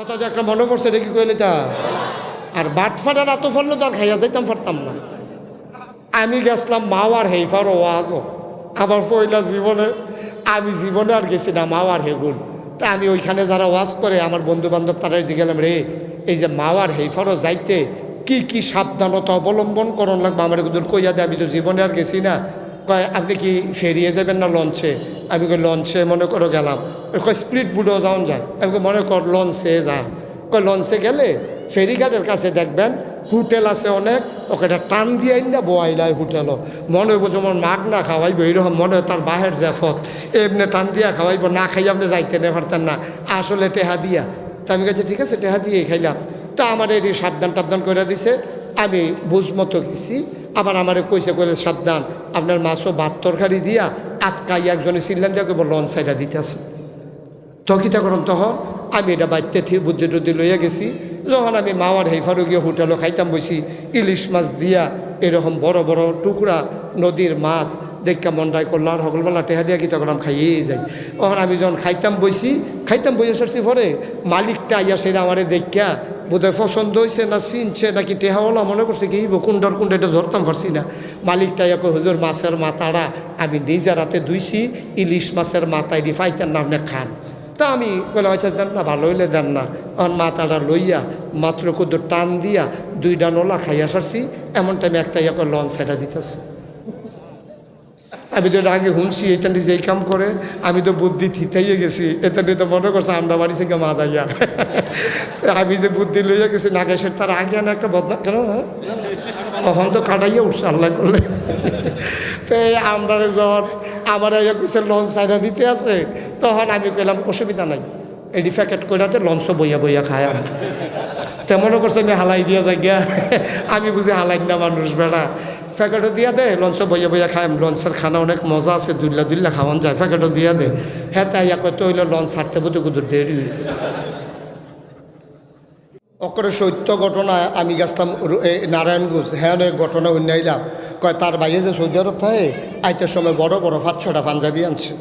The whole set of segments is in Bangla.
কথা যে একটা মনে পড়ছে, এটা কি কইলে তা আর বাট ফাটার এত ফললো তো আর খাইয়া যাইতাম পারতাম না। আমি গেছিলাম মাও মাওয়ার হেইফার ওয়াজও। আবার পয়লা জীবনে, আমি জীবনে আর গেছি না, মাও মাওয়ার হেগুল তা আমি ওইখানে যারা ওয়াজ করে, আমার বন্ধু বান্ধব তারা জিগেলাম রে, এই যে মাও মাওয়ার হেইফারও যাইতে কি কি সাবধানতা অবলম্বন করণ লাগবে? আমার কইয়া দে, আমি তো জীবনে আর গেছি না। কয়, আপনি কি ফেরিয়ে যাবেন না লঞ্চে? আমি কই লঞ্চে মনে করো গেলাম। কয় স্প্রিট বুডও যাওয়া যায়। আমি মনে কর লঞ্চে যা। কয় লঞ্চে গেলে ফেরিঘাটের কাছে দেখবেন হোটেল আছে অনেক ওখানে টান দিয়ে না, বোয়াই বোয়াইলাই হোটেলও মনে হইব যেমন মাগ না খাওয়াইব এইরকম মনে হয় তার বাহের জাফত এমনি টান দিয়া খাওয়াইব, না খাই আপনি যাইতে নে পারতেন না। আসলে টেহা দিয়া। তা আমি কাছে ঠিক আছে, টেহা দিয়ে খাইলাম। তো আমার এই সাবধান টাবধান করে দিছে, আমি বুঝ মতো গেছি। আবার আমারে কইসে কইলে সাবধান, আপনার মাছও ভাত তরকারি দিয়া আটকাই একজনে চিল্লান দিয়া কেবল লঞ্চ সাইডা দিতেছে তখিতা করুন, তখন আমি এটা বাড়িতে থেকে বুদ্ধি টুদ্ধি লইয়া গেছি। যখন আমি মাওয়ার হেফারও গিয়ে হোটেলও খাইতাম বসি, ইলিশ মাছ দিয়া এরকম বড় বড় টুকরা নদীর মাছ দেখা মন্ডাই করল, আর সকলবেলা টেহা দিয়া কি তখন আমি খাইয়েই যাই? তখন আমি যখন খাইতাম বসি, খাইতাম বসে সরছি পরে মালিকটা আইয়া সেটা আমারে দেখা বোধহয় পছন্দ হয়েছে না চিনছে, নাকি টেহাওয়ালা মনে করছে কি হইব কুন্ডার কুন্ডা এটা ধরতাম, পারছি না। মালিকটা কই হুজুর, মাছের মাথাটা আমি নিজের হাতে ধুইছি, ইলিশ মাছের মাথা এটি ফাইতেন না আপনি খান। তা আমি বলে আচ্ছা দেন না, ভালো হইলে দেন না। আমার মাথাটা লইয়া মাত্র কুদ্দু টান দিয়া দুইটা নোলা খাইয়া সারছি, এমন টাইমে একটা ইয়া লঞ্চ সেটা দিতেছে। আমি তো আগে শুনছি এটা যে এই কাম করে, আমি তো বুদ্ধি থিতাইয়ে গেছি। এটা তো মনে করছে আমরা বাড়ি থেকে মা দাইয়া। আমি যে বুদ্ধি লইয়া গেছি, নাগেশের তার আগে আনা একটা বদনা কেন? তখন তো কাটাইয়া উঠছে, আল্লাহ করলে। তো এই আমরা যখন আমার ইয়ে কইছে, লঞ্চ সাইডা দিতে আছে, তখন আমি কইলাম, অসুবিধা নাই। এডি প্যাকেট কইরাতে লঞ্চ বইয়া বইয়া খায় তেমনও করছে আমি হালাই দিয়া যাই গিয়া আমি বুঝি হালাই না মানুষ, বেড়া। প্যাকেটও দিয়া দে, লঞ্চ বইয়া বইয়া খাই লঞ্চের খানা অনেক মজা আছে দুল্লা দুল্লা খাওয়ান যায়, প্যাকেটও দিয়া দে। হ্যাঁ তাই কত হইল লঞ্চ ছাড়তে বুঝতে কুদুর দেরি। অকরে সত্য ঘটনা আমি গেছিলাম নারায়ণগঞ্জ হ্যাঁ অনেক ঘটনা উন্নয়লাম কয়, তার বাইরে যে সৌদি আরব থাকে আইতের সময় বড় বড় পাঁচ ছটা পাঞ্জাবি আনছে।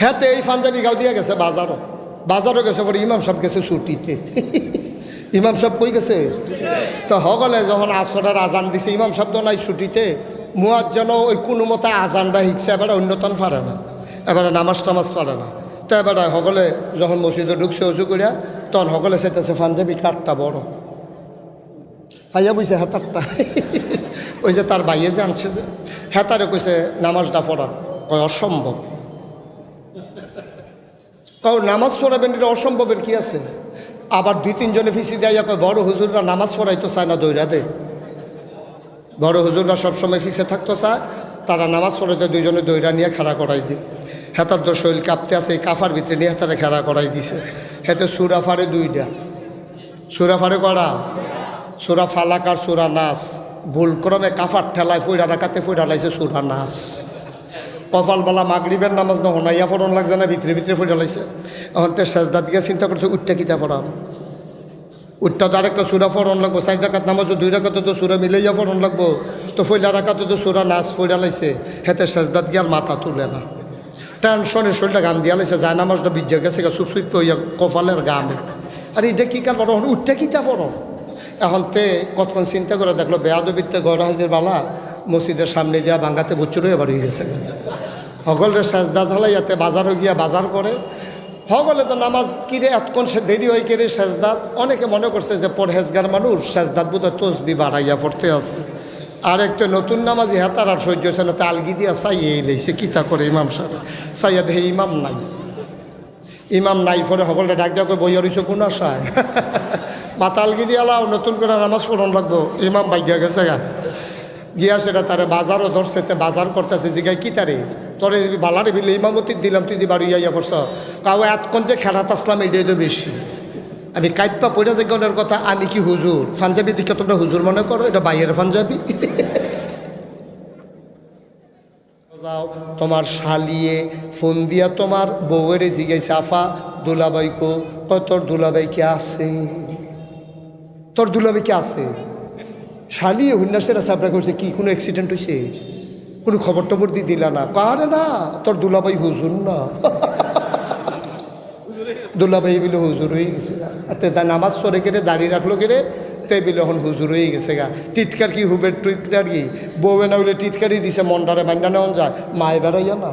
হ্যাঁ তো এই পাঞ্জাবি গাও দিয়া গেছে বাজারও। বাজারও গেছে, পরে ইমাম সাহেব গেছে ছুটিতে। ইমাম সাহেব কই গেছে? তো হগলে যখন আসরের আজান দিছে, ইমাম সাহেব তো নাই ছুটিতে। মুয়ার যেন ওই কোনো মতে আজানটা শিখছে এবারে অন্যতন পারে না। এবারে নামাজ টামাজ পারে না। তো এবারে হগলে যখন মসজিদে ঢুকছে উজু করিয়া, তখন হগলে সেতেছে পাঞ্জাবি কাঠটা বড়। পাইয়া বইছে হাতারটা। ওই যে তার বাইয়ে যে আনছে যে। হেতারে কইছে, নামাজটা পড়ার কয়, অসম্ভব। কারণ নামাজ পড়াবেন, এটা অসম্ভবের কি আছে? আবার দুই তিনজনে ফিসি দেয় কয় বড় হুজুররা নামাজ পড়াইতো চায় না দৈরা দে। বড় হুজুররা সবসময় ফিসে থাকতো চায়, তারা নামাজ পড়াইতে দুইজনে দৈরা নিয়ে খাড়া করাই দিই হেতার তো শরীর কাঁপতে আছে, এই কাফার ভিতরে নিয়ে হেতারে খেলা করাই দিছে। হেতে সুরা ফাড়ে দুইটা। সুরা ফাড়ে করা সুরা ফালাক আর সুরা নাচ ভুলক্রমে কাফার ঠেলায় ফুইরা রাখাতে ফুইরা লাইছে সুরা নাচ কপালবালা মাগরিবের নামাজ না হনাইয়া ফোরন লাগছে না, ভিতরে ভিতরে ফুটে লাইছে। এখন তো সেজদার দিকে চিন্তা করছে উঠটা কিতা পড়াম? উঠটা তো আরেকটা সুরা ফরন লাগবো, চার রাখাত নামাজ দুই রাখাতে তো সুরা মিলাইয়া ফরন লাগবো। তো ফইলা রাখাতে তো সুরা নাচ ফইরা লাইছে, হেতে সেজদাত গিয়ে আর মাথা তুলে না। টেনশনে শরীরটা গাম দিয়া লাইছে, যায় নামাজটা বিজ্জা গেছে চুপ চুপ হইয়া কপালের গামে আর এটা কি কার পড়ো উঠটা কিতা পড়ো এখন তে কতক্ষণ চিন্তা করে দেখল বেয়াদবিত্তে গড় হাজির বালা, মসজিদের সামনে দিয়া বাঙ্গাতে বুচ্চুর হয়ে বাড়ি গেছে। সকলের সেজদা ঢালাইয়াতে বাজারও গিয়া বাজার করে। সকলে তো নামাজ কিরে এতক্ষণ সে দেরি হয়ে কিরে সেজদাত অনেকে মনে করছে যে পরহেজগার মানুষ সেজদাত বোধ হয় তসবি বাড়াইয়া পড়তে আছে। আর একটা নতুন নামাজি হেতার আর সহ্য হচ্ছে না। তালগি দিয়া চাইয়ে লেছে কিতা করে ইমাম সাহেব? চাইয়া দেখে ইমাম নাই। ইমাম নাই পরে সকলটা ডাক দেওয়া বইয়া রইছে কোন আশায়? মাতালগি দিয়া লাও, নতুন করে নামাজ পড়ন লাগবো। ইমাম বাইয়া গেছে গা। গিয়া সেটা তারে বাজারও ধরছে বাজার করতেছে জিগাই কি তারে? তোরে বালারে বিলে ইমামতির দিলাম, তুই দি বাড়ি ইয়া পড়ছ কাউ এতক্ষণ যে খেলাত আসলাম এটাই তো বেশি। আমি কাইপা পড়ে যে গণের কথা, আমি কি হুজুর? পাঞ্জাবি দিকে তোমরা হুজুর মনে করো, এটা বাইরের পাঞ্জাবি। যাও, তোমার শালিয়ে ফোন দিয়া তোমার বউয়েরে জিগাইছে আফা দুলাবাই কো তোর দুলাবাই কে আছে? তোর দুলাবাই কে আছে? শালিয়ে হুন্নাসের আছে আপনার করছে কি, কোনো অ্যাক্সিডেন্ট হয়েছে কোনো খবর টবর দিয়ে দিলা না। কারে না, তোর দুলাবাই হুজুর না। দুলাভাই বিলে, হুজুর হয়ে গেছে তে তা নামাজ পড়ে কেটে দাড়ি রাখল কেটে তে বিলে, এখন হুজুর হয়ে গেছে গা। টিটকার কি, হুবের টিটকার কি? বউবে না হইলে টিটকারি দিছে, মন্ডারে মান্ডা নেওয়া যায়। মায় বেড়াইয়া না।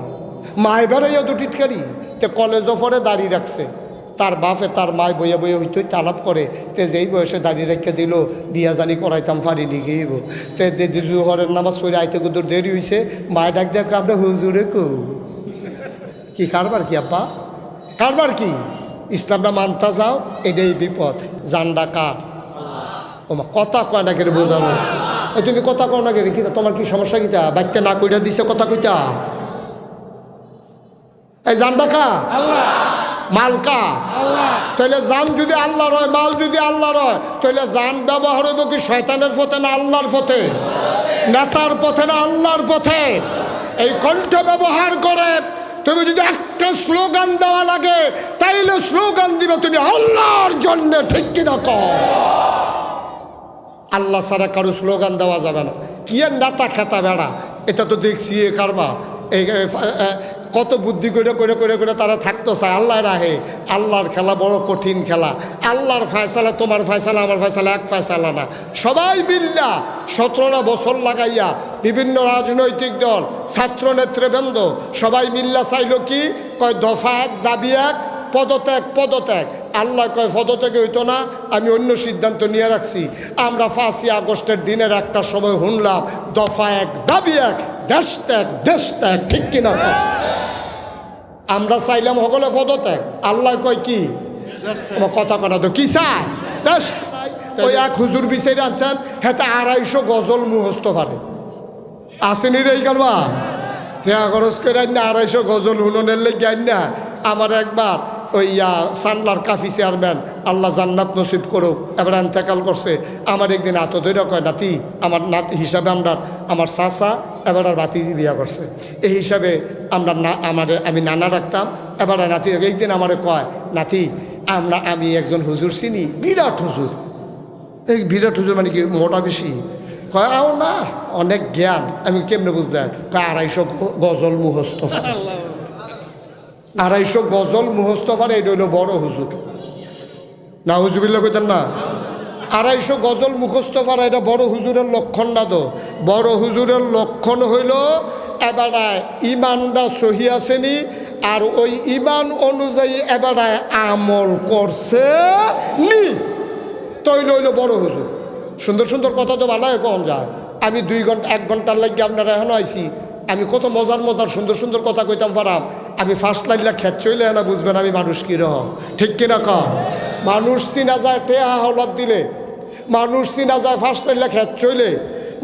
মায় বেড়াইয়া তো টিটকারি। তে কলেজও পরে দাড়ি রাখছে। তার বাপে তার মায় বইয়ে বইয়ে হইতে তালাপ করে, তে যেই বয়সে দাঁড়িয়ে রেখে দিল, বিয়া জানি করাইতাম, ফাড়ি লিখেইব তে জুহরের নামাজ পড়ে আইতে কুদুর দেরি হইছে মায় ডাক দেখ আমরা হুজুরে কো? কি কারবার কি, আব্বা? কারবার কি? ইসলামটা মানতা যাও, এটাই বিপদ। জান্ডা কার? ওমা কথা কয় না বোঝাবো? এই তুমি কথা কও না কেড়ে কি তোমার কি সমস্যা কিতা বাচ্চা না কইটা দিছে কথা কইতা? এই জান্ডা কা মালকা। তাহলে জান যদি আল্লাহ রয় মাল যদি আল্লাহ রয় তাহলে জান ব্যবহার হইব কি শয়তানের পথে না আল্লাহর পথে? নেতার পথে না আল্লাহর পথে? এই কণ্ঠ ব্যবহার করে তুমি যদি একটা স্লোগান দেওয়া লাগে, তাইলে স্লোগান দিবে তুমি আল্লাহর জন্য, ঠিক কিনা কর আল্লাহ ছাড়া কারও স্লোগান দেওয়া যাবে না। কি নেতা খেতা বেড়া? এটা তো দেখছি এ কারবা কত বুদ্ধি করে করে করে করে তারা থাকতো চায় আল্লাহ রাহে আল্লাহর খেলা বড় কঠিন খেলা। আল্লাহর ফয়সালা, তোমার ফয়সালা, আমার ফয়সালা, এক ফয়সালা না। সবাই মিল্লা সতেরোটা বছর লাগাইয়া বিভিন্ন রাজনৈতিক দল, ছাত্র নেতৃবৃন্দ সবাই মিল্লা চাইল কি? কয়, দফা এক, দাবি এক, পদত্যাগ পদত্যাগ। আল্লাহ কয়, পদত্যাগ হইতো না, আমি অন্য সিদ্ধান্ত নিয়ে রাখছি। আমরা পাঁচই আগস্টের দিনের একটা সময় শুনলাম, দফা এক, দাবি এক, দেশ ত্যাগ দেশ ত্যাগ, ঠিক কিনা? আমরা চাইলাম সকলে পদত্যাগ। আল্লাহ কয় কি? কথা কথা তো। কি চাই? এক হুজুর বিচারে আনছেন হেতে আড়াইশো গজল মুহস্ত পারে। আসেনি রে কালবা? ঠেয়া খরচ করে না, আড়াইশো গজল হুননের লেগে আইন না। আমার একবার ওই ইয়া সানলার কাফি চেয়ারম্যান আল্লাহ জান্নাত নসিব করুক, এবার এন্তেকাল করছে। আমার একদিন আত ধৈর্য কয়, নাতি, আমার নাতি হিসাবে আমরা, আমার চাচা এবার বাতি বিয়া করছে। এই হিসাবে আমরা না আমার আমি নানা রাখতাম এবার নাতি একদিন আমারে কয়, নাতি, আমরা, আমি একজন হুজুর চিনি, বিরাট হুজুর। এই বিরাট হুজুর মানে কি, মোটা বেশি। কয়, আও না, অনেক জ্ঞান, আমি কেমনে বুঝলেন কয়, আড়াইশো গজল মুহস্ত আড়াইশো গজল মুহস্তফার এটা হইল বড় হুজুর। না হুজুবিল্লা কইতেন না? আড়াইশো গজল মুখস্তফার এটা বড় হুজুরের লক্ষণ না তো? বড় হুজুরের লক্ষণ হইল এবারায় ইমানটা সহি আসেনি আর ওই ইমান অনুযায়ী এবারায় আমল করছে নি। তৈল হইল বড় হুজুর। সুন্দর সুন্দর কথা তো ভালো কম যায়? আমি দুই ঘণ্টা, এক ঘণ্টার লাগে আপনারা এখন আইছি। আমি কত মজার মজার সুন্দর সুন্দর কথা কইতাম পারাম আমি ফার্স্ট লাইনলা খেত চইলে না বুঝবেন আমি মানুষ কি রহ ঠিক কিনা কম মানুষ চিনা যায়, টেহা হলাদ দিলে। মানুষ চিনা যায় ফার্স্ট লাইনলা খেত চইলে।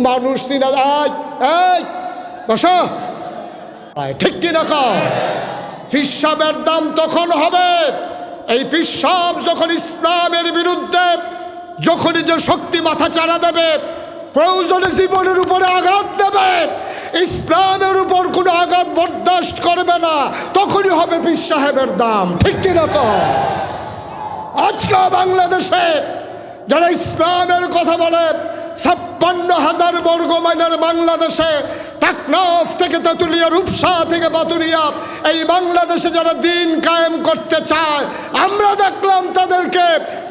মানুষ চিনা যায়, এই ঠিক কিনা কম ফিসাবের দাম তখন হবে। এই পিসাব যখন ইসলামের বিরুদ্ধে, যখনই যে শক্তি মাথা চাড়া দেবে, প্রয়োজনে জীবনের উপরে আঘাত দেবে, ইসলামের উপর কোনো আঘাত বরদাস্ত করবে না, তখনই হবে পীর সাহেবের দাম। ঠিক কিনা কম আজকে বাংলাদেশে যারা ইসলামের কথা বলে, ছাপ্পান্ন হাজার বর্গ মাইলের বাংলাদেশে টাকনাফ থেকে তেঁতুলিয়া, রূপসা থেকে বাতুরিয়া, এই বাংলাদেশে যারা দিন কায়েম করতে চায়, আমরা দেখলাম তাদেরকে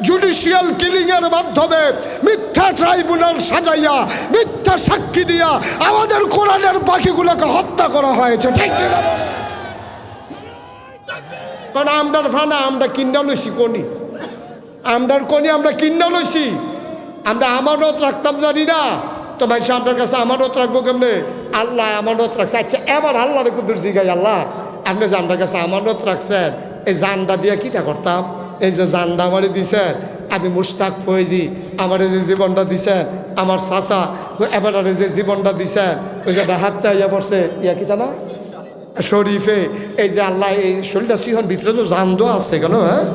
জুডিশিয়াল কিলিংয়ের মাধ্যমে মিথ্যা ট্রাইব্যুনাল সাজাইয়া, মিথ্যা সাক্ষী দিয়া আমাদের কোরআনের পাখিগুলোকে হত্যা করা হয়েছে। ঠিক কারণ আমরার ফানা, আমরা কিনা লইছি কোনি। আমরার কোনি আমরা কিনা লইছি আমরা আমানত রাখতাম জানি না। তো মানুষ আপনার কাছে আমানত রাখব কেমনে? আল্লাহ আমানত রাখছে। আচ্ছা এবার আল্লাহরে কুদুর জিগাই আল্লাহ। আপনি যে আপনার কাছে আমানত রাখছেন, এই জানটা দিয়ে কিটা করতাম? এই যে জানটা আমারে দিছেন, আমি মুস্তাক ফয়েজি, আমার যে জীবনটা দিছেন, আমার চাচা, এবার যে জীবনটা দিছেন, ওই যে হাতটা ইয়া পড়ছে, ইয়া কিটা না? শরীফে, এই যে আল্লাহ, এই শরীরটা সিহন ভিতরে তো জানদো আছে কেন হ্যাঁ?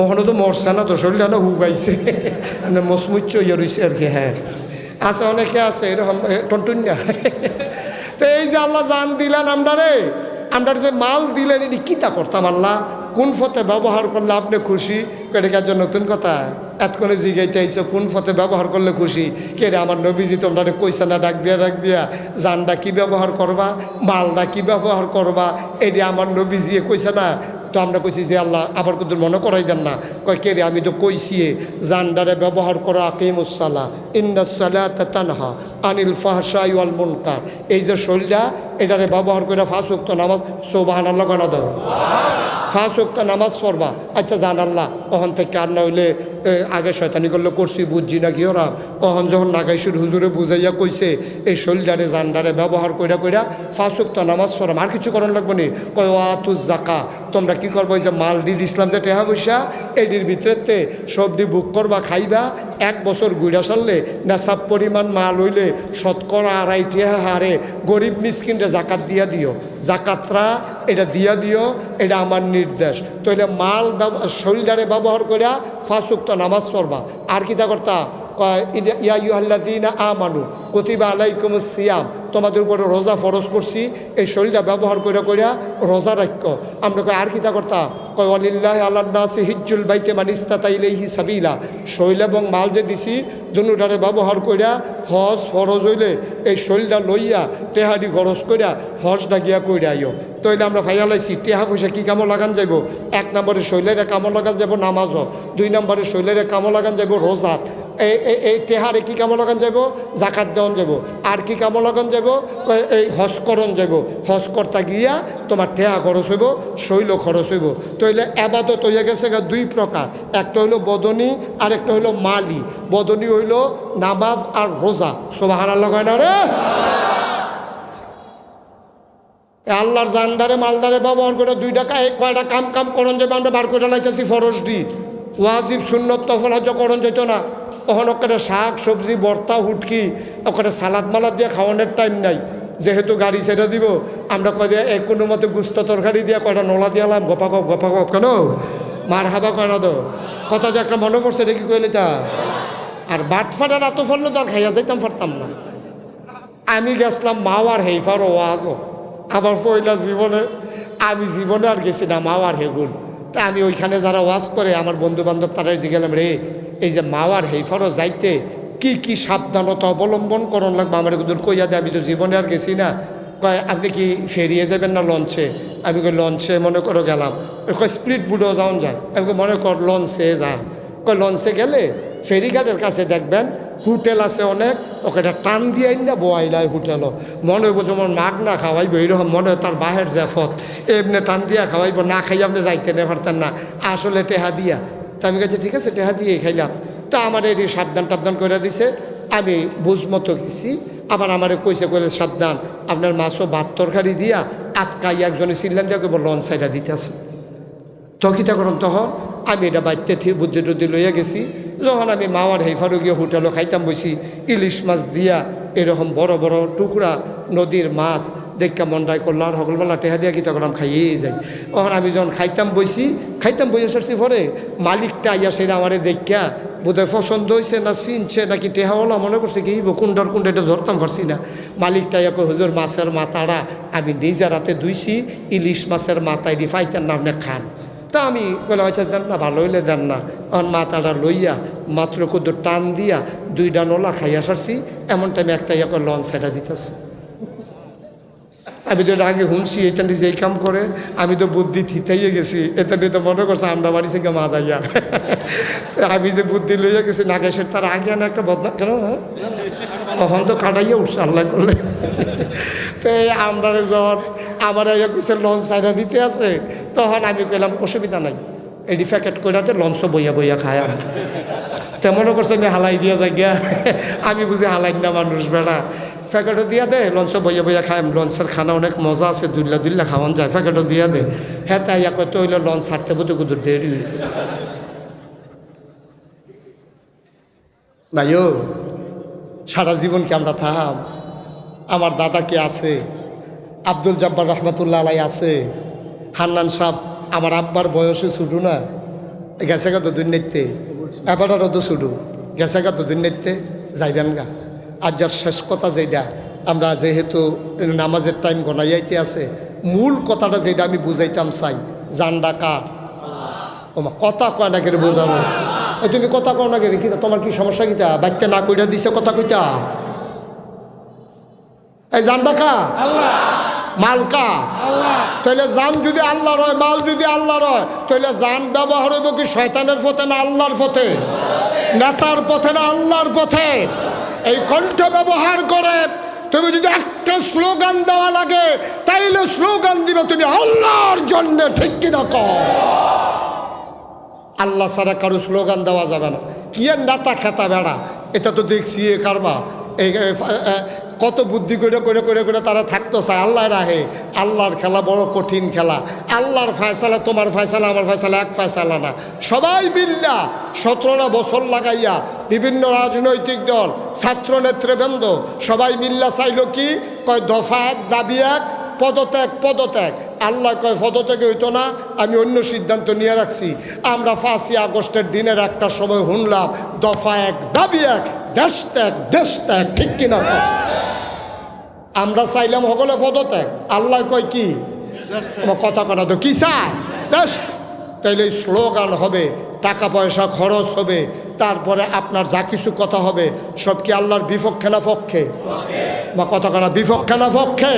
ওখানে তো মরছে না তো শরীরটা না হুগাইছে মানে মসমুচ্চ ইয়ে রয়েছে আর কি হ্যাঁ আছে অনেকে আছে এরকম টনটুন্যা তো এই যে আল্লাহ জান দিলেন আমরা রে আমরা যে মাল দিলেন এটি কিতা করতাম আল্লাহ কোন ফতে ব্যবহার করলে আপনি খুশি এটাকে নতুন কথা এতক্ষণে জিগাইতে আইসো কোন ফতে ব্যবহার করলে খুশি কে রে আমার নবীজি তোমরা কইসা না ডাক দিয়া ডাক দিয়া জানটা কি ব্যবহার করবা মালটা কি ব্যবহার করবা এটি আমার নবীজি কইসা না তো আমরা কইছি যে আল্লাহ, আবার কিন্তু মনে করাই দেন না। কয়, কে রে, আমি তো কইছি জান্ডারে ব্যবহার করা আকিমুসাল্লাহ ইন্দাসাল্লাহ তানহা আনিল ফাহসাই ওয়াল মুনকার। এই যে শৈলা এটারে ব্যবহার করে ফাঁসুক্ত নামাজ সৌবাহান আল্লাহ কেন দাও ফাঁসুক্ত নামাজ পড়বা। আচ্ছা জান আল্লাহ, ওখান থেকে আর না হইলে আগে শয়তানি করলে করছি, বুঝছি না কি ওরা? ওখান যখন নাগাইশুর হুজুরে বুঝাইয়া কইছে, এই শৈলডারে, জান্ডারে ব্যবহার কইরা কইরা ফাঁসুক্ত নামাজ পড়াম আর কিছু করার লাগবে নি? কয় জাকা, তোমরা কি করব? যে মাল দি ইসলাম যে টেহা পয়সা, এটির ভিতরেতে সবজি ভোগ করবা, খাইবা, এক বছর গুড়া সারলে নেশাব পরিমাণ মাল হইলে শতকরা টিহা হারে গরিব মিসকিনটা জাকাত দিয়া দিও। জাকাতরা এটা দিয়া দিও, এটা আমার নির্দেশ। তো এটা মাল শরীরটারে ব্যবহার করিয়া ফাঁসুক্ত নামাজ পড়বা। আর কিতা করতা? ইয়া আমানু, কতিবা আলাইকুম সিয়াম। তোমাদের উপরে রোজা ফরজ করছি, এই শরীরটা ব্যবহার করে করিয়া রোজা রাখ্য আমরা কয়, আর কিতা করতাম কয় অলিল্লাহ আল্লাহ নাসি হিজ্জুল বাইতে মানিস্তা তাইলেহি সাবিলা। শৈল এবং মাল যে দিছি, দুনুটারে ব্যবহার করিয়া হজ ফরজ হইলে এই শৈলটা লইয়া টেহারি খরচ করিয়া হজটা গিয়া কইরা আইও। তইলে আমরা ফাইয়া লাইছি টেহা পয়সা কী কামো লাগান যাব এক নম্বরে শৈলেরে কামো লাগান যাব নামাজও, দুই নম্বরে শৈলেরে কামো লাগান যাব রোজাত এই টেহারে কি কামো লাগান যাব? জাকাত দেওয়ান যাব। আর কি কামো লাগান যাব এই হজ করন যাব। হস্কর্তা গিয়া তোমার টেহা খরচ হইব, শৈল খরচ হইব। তইলে এবাদত হইয়া গেছে দুই প্রকার। একটা হইল বদনী আর একটা হইল মালি। বদনী হইল নামাজ আর রোজা। সোবাহান লাগায় না রে? আল্লাহর জান্ডারে মালদারে ব্যবহার করে দুই টাকা এক কয়টা কাম কাম করণ যাবে আমরা বার করে লাইতেছি ফরজ দি ওয়াজিব শূন্যত তফল হজ করন যেত না। তখন ওখানে শাক, সবজি, বর্তা, হুটকি, ওখানে সালাদ মালাদ দিয়ে খাওয়ানোর টাইম নাই। যেহেতু গাড়ি ছেড়ে দিব, আমরা কয় দিয়ে এক কোনো মতে গুস্ত তরকারি দিয়ে কয়টা নলা দিয়ালাম গপা গপ গপা গপ, কেন? মার হাবা কয় না তো? কথা যে একটা মনে পড়ছে রেখে কইলে তা? আর বাট ফাটার এত ফললো তো আর খাইয়া যাইতাম পারতাম না। আমি গেছিলাম মাওয়ার হেইফার ওয়াজও। আমার পয়লা জীবনে, আমি জীবনে আর গেছি না মাওয়ার হেগুল তা আমি ওইখানে যারা ওয়াজ করে, আমার বন্ধু বান্ধব তারা জিগেলাম, রে এই যে মাওয়ার হেইফারও যাইতে কি কি সাবধানতা অবলম্বন করণ লাগবে? আমার কিন্তু কইয়া দে, আমি তো জীবনে আর গেছি না। কয়, আপনি কি ফেরিয়ে যাবেন না লঞ্চে? আমি কই, লঞ্চে মনে করো গেলাম। কয় স্প্রিট বুডও যাওন যায়। আমি মনে কর লঞ্চে যা। কয়, লঞ্চে গেলে ফেরিঘাটের কাছে দেখবেন হোটেল আছে অনেক ওখানে টান দিয়ে না বোয়াইলাই হোটেলও মনে হইব যেমন মাগ না খাওয়াইব, এইরকম মনে হয় তার বাহের জাফত এমনি টান দিয়া খাওয়াইব, না খাই আপনি যাইতে নে পারতেন না। আসলে টেহা দিয়া। তা আমি কাছে ঠিক আছে, টেহা দিয়ে খাইলাম। তো আমার এই সাবধান টাবধান করে দিছে। আমি বুঝ মতো গেছি। আবার আমারে কইছে, কইলে সাবধান, আপনার মাছও ভাত তরকারি দিয়া আটকাই একজনে চিল্লান দিয়া কেবল লঞ্চ সাইডা দিতেছে তখিতা করুন তখন আমি এটা বাড়িতে থেকে বুদ্ধি টুদ্ধি লইয়া গেছি। যখন আমি মাওয়ার হেফারও গিয়ে হোটেলও খাইতাম বসি ইলিশ মাছ দিয়া এরকম বড় বড় টুকরা নদীর মাছ দেখা মন্ডাই করল আর সকলবেলা টেহা দিয়া কিতা করলাম খাইয়েই যাই। তখন আমি যখন খাইতাম বসি খাইতাম বসে সরছি পরে মালিকটা আইয়া সেটা আমারে দেখা বোধহয় পছন্দ হয়েছে না চিনছে নাকি টেহাওয়ালা মনে করছে কি হইব কুন্ডার কুন্ডা এটা ধরতাম পারছি না। মালিকটা ইয়া কই, হুজুর মাছের মাথাটা আমি নিজের হাতে ধুইছি ইলিশ মাছের মাথায় এটি ফাইতেন না খান। তা আমি বলে আচ্ছা দেন না ভালো হইলে দেন না। আমার মাথাটা লইয়া মাত্র কত টান দিয়া দুইটা নলা খাইয়া সারছি এমন টাইমে একটা ইয়া করে লঞ্চ সেটা দিতেছে। আমি তো আগে শুনছি এটা যে এই কাম করে, আমি তো বুদ্ধি থিতাইয়ে গেছি। এটা তো মনে করছে আমরা বাড়ি থেকে মা দাইয়া। আমি যে বুদ্ধি লইয়া গেছি নাগেশের তার আগে আনা একটা বদনা কেন? তখন তো কাটাইয়া উঠছে, আল্লাহ করলে। তো এই আমরা যখন আমার ইয়ে কইছে, লঞ্চ সাইডা দিতে আছে, তখন আমি কইলাম, অসুবিধা নাই। এডি প্যাকেট কইরাতে লঞ্চ বইয়া বইয়া খায়। তেমনও করছে আমি হালাই দিয়া যাই গিয়া আমি বুঝি হালাই না মানুষ বেড়া। প্যাকেটও দিয়া দে, লঞ্চ বইয়া বইয়া খাই লঞ্চের খানা অনেক মজা আছে দুল্লা দুল্লা খাওয়ান যায় প্যাকেটও দিয়া দে। হ্যাঁ তাই ইয়া কত হইল লঞ্চ ছাড়তে বুঝতে কুদুর দেরি। ভাইও সারা জীবন কি আমরা থাম? আমার দাদা কে আছে? আব্দুল জব্বার রহমতুল্লাহ আলাই আছে? হান্নান সাহ আমার আব্বার বয়সে ছুটু না? গেছে গা দুদিন নেতে এবারও তো ছুটু গেছে গা দুদিন নেতে যাইবেন গা। আর যার শেষ কথা যেটা আমরা যেহেতু নামাজের টাইম গনাইয়াইতে আছে মূল কথাটা যেটা আমি বুঝাইতাম চাই জান্ডা কার ওমা কথা কয় না কেন বোঝাবো? এই তুমি কথা কও না কেন? কি তোমার কি সমস্যা কিতা? বাচ্চা না কইটা দিছে কথা কইতা? এই জানবা কা? মালকা তাহলে জান যদি আল্লাহর হয় মাল যদি আল্লাহর হয় তাহলে জান ব্যবহার হইব কি শয়তানের পথে না আল্লাহর পথে? নেতার পথে না আল্লাহর পথে? এই কণ্ঠ ব্যবহার করে তুমি যদি একটা স্লোগান দেওয়া লাগে, তাইলে স্লোগান দিবে তুমি আল্লাহর জন্য, ঠিক কিনা কর আল্লাহ ছাড়া কারও স্লোগান দেওয়া যাবে না। কি নেতা খেতা বেড়া? এটা তো দেখছি এ কারবা কত বুদ্ধি করে করে করে করে তারা থাকতো চায় আল্লাহ রাহে, আল্লাহর খেলা বড় কঠিন খেলা। আল্লাহর ফয়সালা, তোমার ফয়সালা, আমার ফয়সালা, এক ফয়সালা না। সবাই মিল্লা সতেরোটা বছর লাগাইয়া বিভিন্ন রাজনৈতিক দল, ছাত্র নেতৃবৃন্দ, সবাই মিল্লা চাইল কি? কয় দফা এক, দাবি এক, পদত্যাগ পদত্যাগ। আল্লাহ কয়, পদত্যাগ হইতো না, আমি অন্য সিদ্ধান্ত নিয়ে রাখছি। আমরা পাঁচই আগস্টের দিনের একটা সময় শুনলাম, দফা এক, দাবি এক। দেশ ত্যাগ দেশ ত্যাগ ঠিক কিনা? আমরা চাইলাম সকলে পদত্যাগ। আল্লাহ কয় কি? কথা কথা তো। কি চায় দেশ। তাইলে স্লোগান হবে, টাকা পয়সা খরচ হবে, তারপরে আপনার যা কিছু কথা হবে, সব কি আল্লাহর বিপক্ষে না পক্ষে? বা কথা কথা বিপক্ষে না পক্ষে?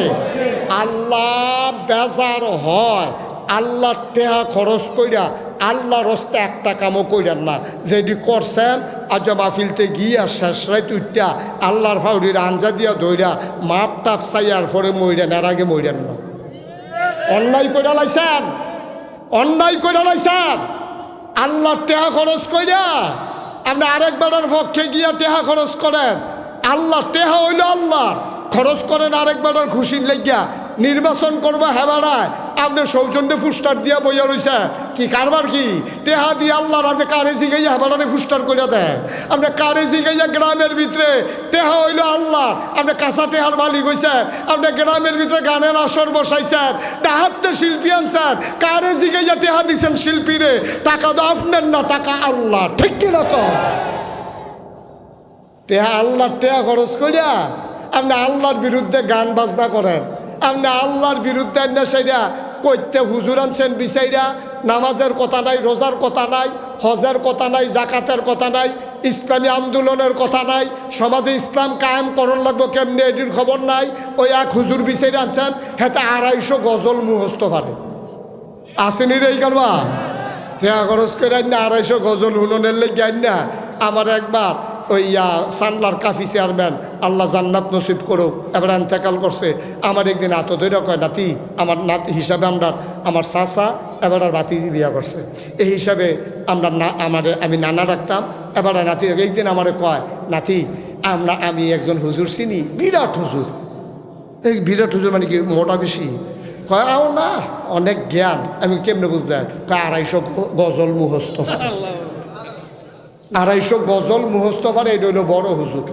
আল্লাহ বেজার হয়। আল্লাহর টেহা খরচ কইরা, আল্লাহ রস্তে একটা কামও কইরান না। যেটি করছেন, আজ মাহফিলতে গিয়া শেষ রাত উঠটা আল্লাহর ফাউরির আঞ্জা দিয়া দইরা, মাপ টাপ চাইয়ার পরে মইরেন, এর আগে মইরেন না। অন্যায় কইরা লাইছেন? অন্যায় কইরা লাইছেন? আল্লাহর টেহা খরচ কইরা, আপনি আরেক বেড়ার পক্ষে গিয়া টেহা খরচ করেন। আল্লাহ টেহা হইল আল্লাহ খরচ করেন আরেক বেড়ার খুশির লেগিয়া। নির্বাচন করবা হেবাড়ায় আপনি সৌজন্যে ফুস্টার দিয়া বইয়া রইছে। কি কারবার কি? টেহা দিয়ে আল্লাহ আপনি কারে জিগাইয়া হেবাড়ারে ফুস্টার করিয়া দেয়। আপনি কারে জিগাইয়া গ্রামের ভিতরে টেহা হইল আল্লাহ। আপনি কাঁচা টেহার মালিক হইছে। আপনি গ্রামের ভিতরে গানের আসর বসাইছেন। ডাহাতে শিল্পী আনছেন। কারে জিগাইয়া টেহা দিছেন শিল্পীরে? টাকা তো আপনার না, টাকা আল্লাহ ঠিক কিনা তো টেহা আল্লাহর টেহা খরচ করিয়া আপনি আল্লাহর বিরুদ্ধে গান বাজনা করেন। আপনি আল্লাহর বিরুদ্ধে না সেটা কইতে হুজুর আনছেন বিচাইরা, নামাজের কথা নাই, রোজার কথা নাই, হজের কথা নাই, জাকাতের কথা নাই, ইসলামী আন্দোলনের কথা নাই, সমাজে ইসলাম কায়েম করণ লাগবো কেমনি এটির খবর নাই, ওই এক হুজুর বিচাইরা আনছেন, হেতে আড়াইশো গজল মুহস্ত পারে। আসেনি রে টেহা খরচ করে আইন না, আড়াইশো গজল হুননের লেগে আইন আমার একবার ওই সানলার কাফি চেয়ারম্যান, আল্লাহ জান্নাত নসিব করুক। এবার এন্তেকাল করছে। আমার একদিন এত ধৈর্য কয়, নাতি, আমার নাতি হিসাবে আমরা, আমার চাচা, এবার আর নাতি বিয়া করছে। এই হিসাবে আমরা না, আমার, আমি নানা রাখতাম এবার নাতি একদিন আমারে কয়, নাতি, আমরা, আমি একজন হুজুর চিনি, বিরাট হুজুর। এই বিরাট হুজুর মানে কি, মোটা বেশি? কয় না, অনেক জ্ঞান। আমি কেমনে বুঝলেন কয়, আড়াইশো গজল মুহস্ত আড়াইশো গজল মুহস্তফার এটা হইল বড় হুজুর।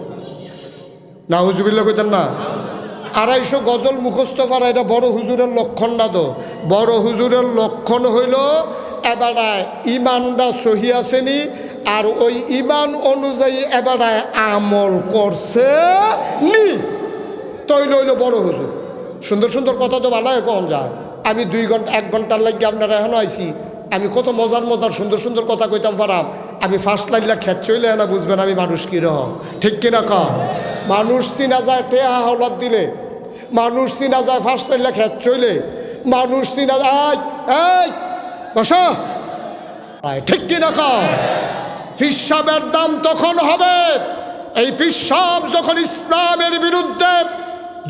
না হুজুবিল্লা কইতেন না? আড়াইশো গজল মুখস্তফার এটা বড় হুজুরের লক্ষণ না তো? বড় হুজুরের লক্ষণ হইল এবারায় ইমানটা সহি আসেনি, আর ওই ইমান অনুযায়ী এবারায় আমল করছে নি তৈল হইল বড় হুজুর। সুন্দর সুন্দর কথা তো ভালো কম যায়। আমি দুই ঘণ্টা, এক ঘণ্টার লাগিয়ে আপনারা এখনও আইছি। আমি কত মজার মজার সুন্দর সুন্দর কথা কইতাম পারাম আমি ফার্স্ট লাইনলা খেত চইলে না বুঝবেন আমি মানুষ কি রহ ঠিক কিনা ক? মানুষ চিনা যায় টেহা হলাদ দিলে। মানুষ চিনা যায় ফার্স্ট লাইনলা খেত চইলে। মানুষ চিনা যায় বসো। ঠিক কিনা ক? ফিসাবের দাম তখন হবে। এই পিসাব যখন ইসলামের বিরুদ্ধে,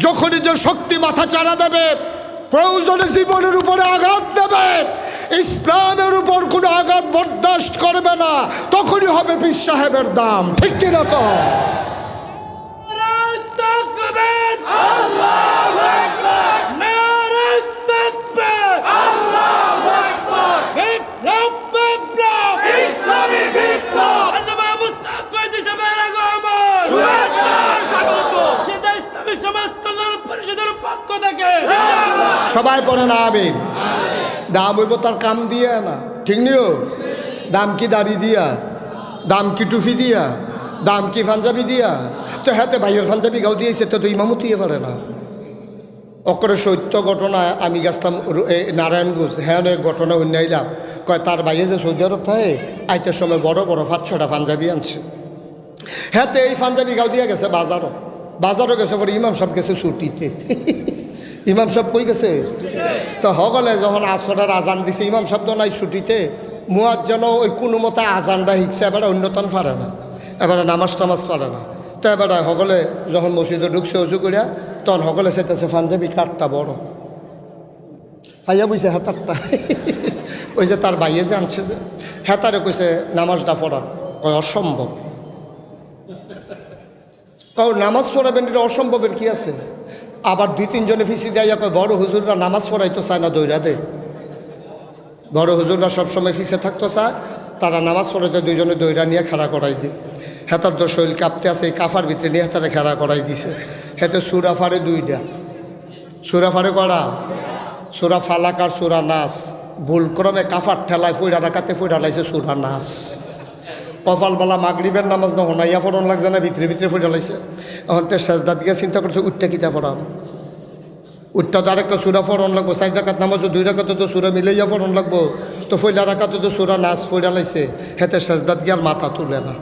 যখনই যে শক্তি মাথা চাড়া দেবে, প্রয়োজনে জীবনের উপরে আঘাত দেবে। ইসলামের উপর কোনো আঘাত বরদাস্ত করবে না তখনই হবে পীর সাহেবের দাম। ঠিক কিনা কহ নারায় পক্ষ থেকে। সবাই পড়ে না আমি দাম হইব তার কাম দিয়া না। ঠিক নিও? দাম কি দাড়ি দিয়া? দাম কি টুফি দিয়া? দাম কি পাঞ্জাবি দিয়া? তো হাতে ভাইয়ের পাঞ্জাবি গাও দিয়েছে, তো তো ইমামত দিয়ে পারে না। অকরে সত্য ঘটনা, আমি গেছিলাম নারায়ণগঞ্জ। হ্যাঁ ঘটনা উন্নয়লাম কয়, তার বাইরে যে সৌদি আরব থাকে আইতের সময় বড় বড় পাঁচ ছটা পাঞ্জাবি আনছে। হ্যাঁ এই পাঞ্জাবি গাও দিয়ে গেছে বাজারও। বাজারও গেছে পরে ইমাম সব গেছে ছুটিতে। ইমাম সাহেব কই গেছে? তো হগলে যখন আসরের আজান দিছে, ইমাম সাহেব তো নাই ছুটিতে। যেন ওই কোনো মতে আজানটা শিখছে এবারে অন্যতন পারে না। এবারে নামাজ টামাজ পারে না। তো এবারে হগলে যখন মসজিদে ঢুকছে উঁচু করিয়া তখন হগলে সেটাছে পাঞ্জাবি কাঠটা বড়। পাইয়া বুঝছে হাতারটা। ওই যে তার বাইয়ে যে আনছে যে, হেতারে কইছে, নামাজটা পড়ার। কয়, অসম্ভব। কারণ নামাজ পড়াবেন এটা অসম্ভবের কি আছে? আবার দুই, তিনজনে ফিসি দেয় কয়, বড় হুজুররা নামাজ পড়াইতো চায় না দৈরা দে। বড় হুজুররা সবসময় ফিসে থাকতো চায়, তারা নামাজ পড়াইতে, দুইজনে দৈরা নিয়ে খেলা করাই দিই হেতার তো শরীর কাঁপতে আছে, এই কাফার ভিতরে নিয়ে হেতারে খেলা করাই দিছে। হেতে সুরা ফারে দুইটা। সুরা ফারে করা সুরা ফালাক আর সুরা নাচ ভুল ক্রমে কাফার ঠেলায় ফুইরা রাখাতে ফুইরা লাইছে সুরা নাচ কপালবালা মাগরিবের নামাজ না হনাইয়া পড়ন লাগছে না, ভিতরে ভিতরে ফুটে লাইছে। এখন তো সেজদার দিকে চিন্তা করছে উঠটা কিতা পড়াম? উঠটা তো আরেকটা সুরা ফরন লাগবো, চার রাখাত নামাজ দুই রাখাতে তো সুরা মিলাইয়া ফরন লাগবো। তো ফইলা রাখাতে তো সুরা নাচ ফইরা লাইছে, হেতে সেজদাত গিয়ার মাথা তুলে না।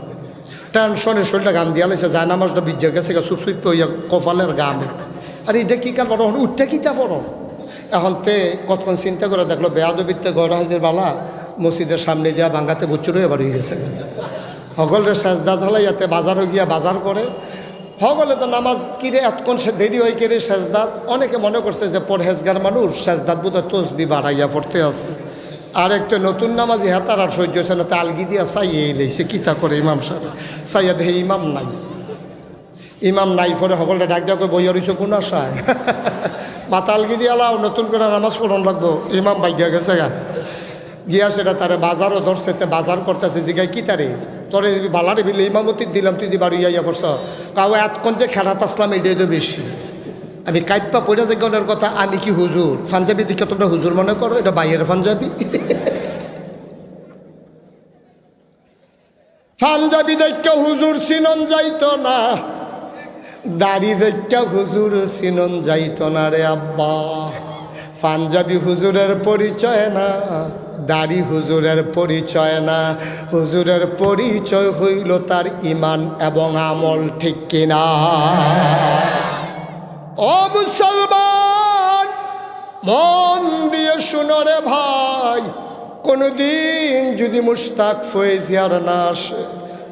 টেনশনে শরীরটা গাম দিয়া লাইছে, যায় নামাজটা বিজ্জা গেছে সুপ হইয়া কপালের গামে আর এটা কি কার পড়ো উঠটা কিতা পড়ো এখন তে কতক্ষণ চিন্তা করে দেখল বেয়াদবিত্তে গড় হাজির বালা মসজিদের সামনে দিয়া বাঙ্গাতে বুচুর হয়ে বাড়ি গেছে। সকলের সেজদা ঢালাইয়াতে বাজারও গিয়া বাজার করে। সকলে তো নামাজ কিরে এতক্ষণ সে দেরি হয় কিরে সেজদাত অনেকে মনে করছে যে পরহেজগার মানুষ সেজদাত বোধ হয় তসবি বাড়াইয়া পড়তে আছে। আর একটা নতুন নামাজি হেতার আর সহ্য হচ্ছে না। তালগি দিয়া চাইয়ে লইছে কিতা করে ইমাম সাহেব? চাইয়া দেখে ইমাম নাই। ইমাম নাই পরে সকলটা ডাক ডাকে বইয়া রইছে কোন আশায়? মাতালগি দিয়া লাও, নতুন করে নামাজ পড়ন লাগবো। ইমাম বাইয়া গেছে গা। গিয়া সেটা তারে বাজারও ধরছে বাজার করতেছে জিগাই কি তারে? তোরে বালারে বিলে ইমামতি দিলাম, তুই দিবার ইয়া করছ। কাউ এতক্ষণ যে খেলাত আসলাম, এটাই তো বেশি। আমি কাইপা পড়ে যে গণের কথা, আমি কি হুজুর? পাঞ্জাবি দিকে তোমরা হুজুর মনে করো, এটা বাইরের পাঞ্জাবি? পাঞ্জাবি দেখে হুজুর সিনন যাইতো না, দাড়ি দেখে হুজুর সিনন যাইতো না রে আব্বা। পাঞ্জাবি হুজুরের পরিচয় না, দাড়ি হুজুরের পরিচয় না। হুজুরের পরিচয় হইল তার ইমান এবং আমল, ঠিক কিনা? ও মুসলমান, মন দিয়ে শুনো রে ভাই, কোনোদিন যদি মুস্তাক ফয়েজিয়ার না আসে,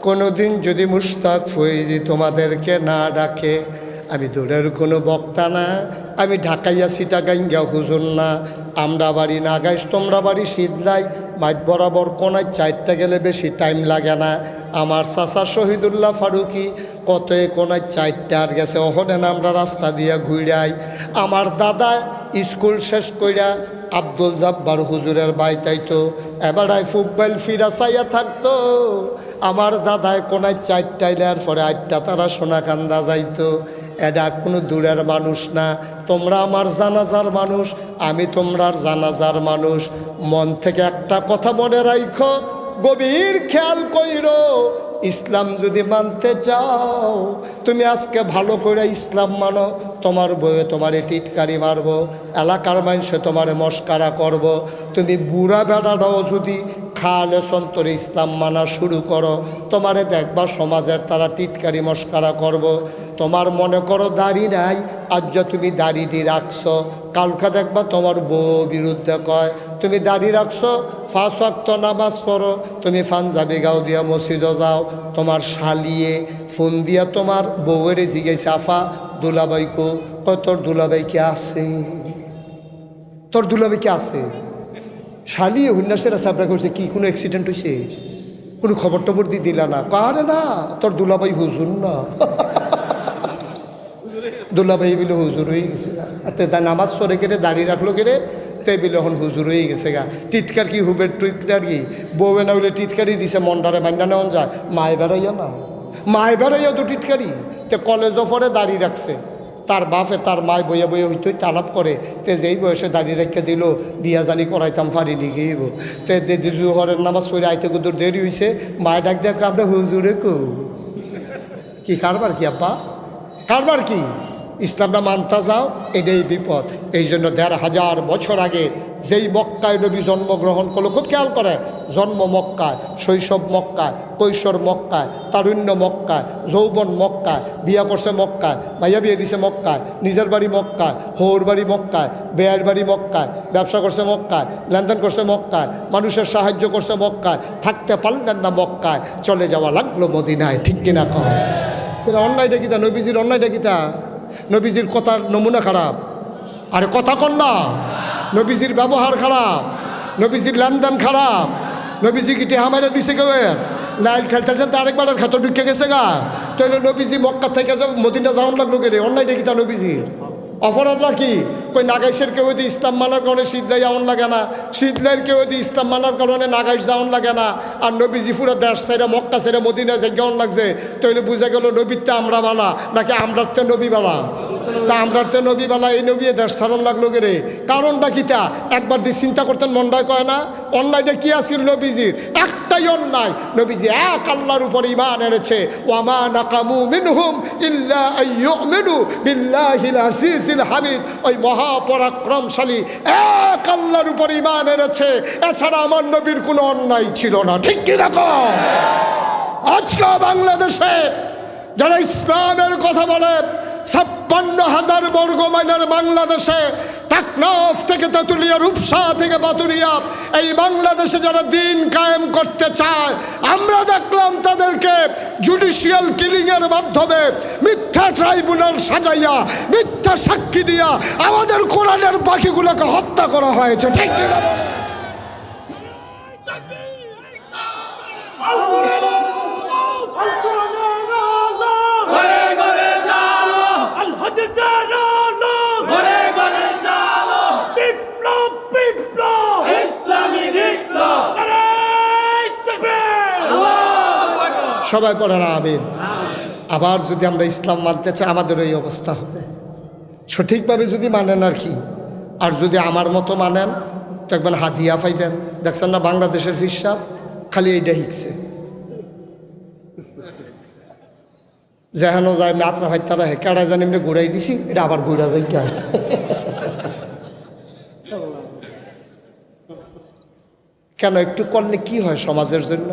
কোনোদিন যদি মুস্তাক ফয়েজি তোমাদেরকে না ডাকে আমি দূরের কোনো বক্তা না, আমি ঢাকাইয়া সিটাগাইঙ্গা হুজুর না। আমরা বাড়ি নাগাইস তোমরা বাড়ি শীতলাই মাঝ বরাবর কোনায় চারটা গেলে বেশি টাইম লাগে না। আমার চাচা শহীদুল্লাহ ফারুকি কত এ কোনায় চারটা আর গেছে ওখানে আমরা রাস্তা দিয়া ঘুরাই। আমার দাদা স্কুল শেষ কইরা আব্দুল জাব্বার হুজুরের বাই তাইতো এবারায় ফুটবল ফিরা চাইয়া থাকতো। আমার দাদায় কোনায় চারটাইলে আর পরে আটটা তারা সোনাকান্দা যাইতো। এটা কোনো দূরের মানুষ না তোমরা আমার জানাজার মানুষ, আমি তোমরার জানাজার মানুষ মন থেকে একটা কথা মনে রাখো গভীর খেয়াল কইরো, ইসলাম যদি মানতে চাও, তুমি আজকে ভালো করে ইসলাম মানো, তোমার বইয়ে তোমারে টিটকারি মারবো, এলাকার মানুষে তোমারে মস্কারা করব। তুমি বুড়া বেড়াটাও যদি খালে সন্তরে ইসলাম মানা শুরু করো। তোমারে দেখবা সমাজের তারা টিটকারি মস্কারা করব। তোমার মনে করো দাড়ি নাই, আজ তুমি দাড়িটি রাখছো, কালকে দেখবা তোমার বউ বিরুদ্ধে কয়, তুমি দাড়ি রাখছো ফাঁস ওয়াক্ত নামাজ পড়ো, তুমি ফানজাবি গাও দিয়া মসজিদও যাও। তোমার শালিয়ে ফোন দিয়া তোমার বউয়ের জিজ্ঞাসা, আফা দুলাবাইকো কয়, তোর দুলাবাই কে আছে? তোর দুলাবাই কে আছে? শালিয়ে হুন্নাসের আছে আপনার করছে, কি, কোনো অ্যাক্সিডেন্ট হয়েছে কোনো খবর টবর দিয়ে দিলা না। কারে না? তোর দুলাবাই হুজুর না? দুলাভাই বিলে, হুজুর হয়ে গেছে তে তা নামাজ পড়ে কেড়ে দাঁড়িয়ে রাখল কেড়ে তে বিলে, এখন হুজুর হয়ে গেছে গা। টিটকার কি, হুবের টিটকার কি? বউবে না হইলে টিটকারি দিছে, মন্ডারে মান্ডা নেওয়া যায় মায় বেড়াইয়া না। মায় বেড়াইয়া তো টিটকারি। তে কলেজও পরে দাঁড়িয়ে রাখছে। তার বাপে তার মায় বইয়া বইয়া হইতই তালাপ করে। তে যেই বয়সে দাঁড়িয়ে রেখে দিল, বিয়া জানি করাইতাম পারিনি গিয়েব তে জুহরের নামাজ পড়ে আইতে কুদুর দেরি হয়েছে মায় ডাক দেখ আমরা হুজুরে কো। কি কারবার কি, আব্বা? কারবার কি? ইসলামটা মানতে যাও, এটাই বিপদ। এই জন্য দেড় হাজার বছর আগে যেই মক্কায় নবী জন্মগ্রহণ করল, খুব খেয়াল করে জন্ম মক্কায়, শৈশব মক্কায়, কৈশোর মক্কায়, তারুণ্য মক্কায়, যৌবন মক্কায়, বিয়া করছে মক্কায়, মাইয়া বিয়ে দিছে মক্কায়, নিজের বাড়ি মক্কায়, হৌর বাড়ি মক্কায়, বেয়ার বাড়ি মক্কায়, ব্যবসা করছে মক্কায়, লেনদেন করছে মক্কায়, মানুষের সাহায্য করছে মক্কায়, থাকতে পারলেন না মক্কায়, চলে যাওয়া লাগল মদিনায়, ঠিক কিনা কম অন্যায়টা কিতা নবীজির অন্যায়টা কিতা নবীজির কথার নমুনা খারাপ। আরে কথা কন না। নবীজির ব্যবহার খারাপ। নবীজির লেনদেন খারাপ। নবীজি কি টেহা মারে দিছে কেউ লাইল খেলতে খেলতে আরেকবার খাতো ঢুকে গেছে গা। তো নবীজি মক্কা থেকে যে মদিনা যাওয়ান লাগল কে রে অন্যায়টা কিতা নবীজির অপরাধরা কি কই নাগাইশের কেউ যদি ইসলাম মানার কারণে শীতলাই যাওয়ান লাগে না। শীতলাইয়ের কেউ যদি ইসলাম মানার কারণে নাগাইশ যাওয়ান লাগে না। আর নবীজি পুরো দেশ ছেড়ে মক্কা ছেড়ে মদিনা যাওয়ান লাগছে। তাইলে বুঝা গেল নবীরতে আমরা বালা, নাকি আমরার তে নবী বালা? তা আমরার তো নবী বালা, এই নবী দেশ ছাড়ন লাগল কে রে? কারণটা কিতা একবার দিয়ে চিন্তা করতেন, মনটায় কয় না? অন্যায়টা কি আছিল নবীজির? একটাই অন্যায়। নবীজি এক আল্লাহর উপর ইমান এনেছে। ওয়ামা নাকামু মিনহুম ইল্লা আইয়ুমিনু বিল্লাহিল আসিসিল হামিদ। ওই মহাপরাক্রমশালী এক আল্লাহর উপর ইমান এনেছে। এছাড়া আমার নবীর কোনো অন্যায় ছিল না। ঠিক কি রকম আজকে বাংলাদেশে যারা ইসলামের কথা বলে ছাপ্পান্ন হাজার বর্গ মাইলের বাংলাদেশে টাকনাফ থেকে তেঁতুলিয়া, রূপসা থেকে বাতুরিয়া, এই বাংলাদেশে যারা দিন কায়েম করতে চায়, আমরা দেখলাম তাদেরকে জুডিশিয়াল কিলিংয়ের মাধ্যমে মিথ্যা ট্রাইব্যুনাল সাজাইয়া, মিথ্যা সাক্ষী দিয়া আমাদের কোরআনের পাখিগুলোকে হত্যা করা হয়েছে। ঠিক কি না? ঘরে ঘরে জালো আল হাদিসের আলো ঘরে ঘরে জালো বিপ্লব বিপ্লব ইসলামী বিপ্লব আরে তাকবীর সবাই পড়ে না, আমিন। আবার যদি আমরা ইসলাম মানতে চাই, আমাদের এই অবস্থা হবে। সঠিকভাবে যদি মানেন আর কি। আর যদি আমার মতো মানেন একবার হাদিয়া পাইবেন। দেখছেন না, বাংলাদেশের হিসাব খালি এইটা শিখছে। যেহেন যায় মাত্রা হয় তারা হে, কেড়া জানি এমনি ঘুরাই দিছি, এটা আবার ঘুরা যায় কে কেন, একটু করলে কি হয় সমাজের জন্য?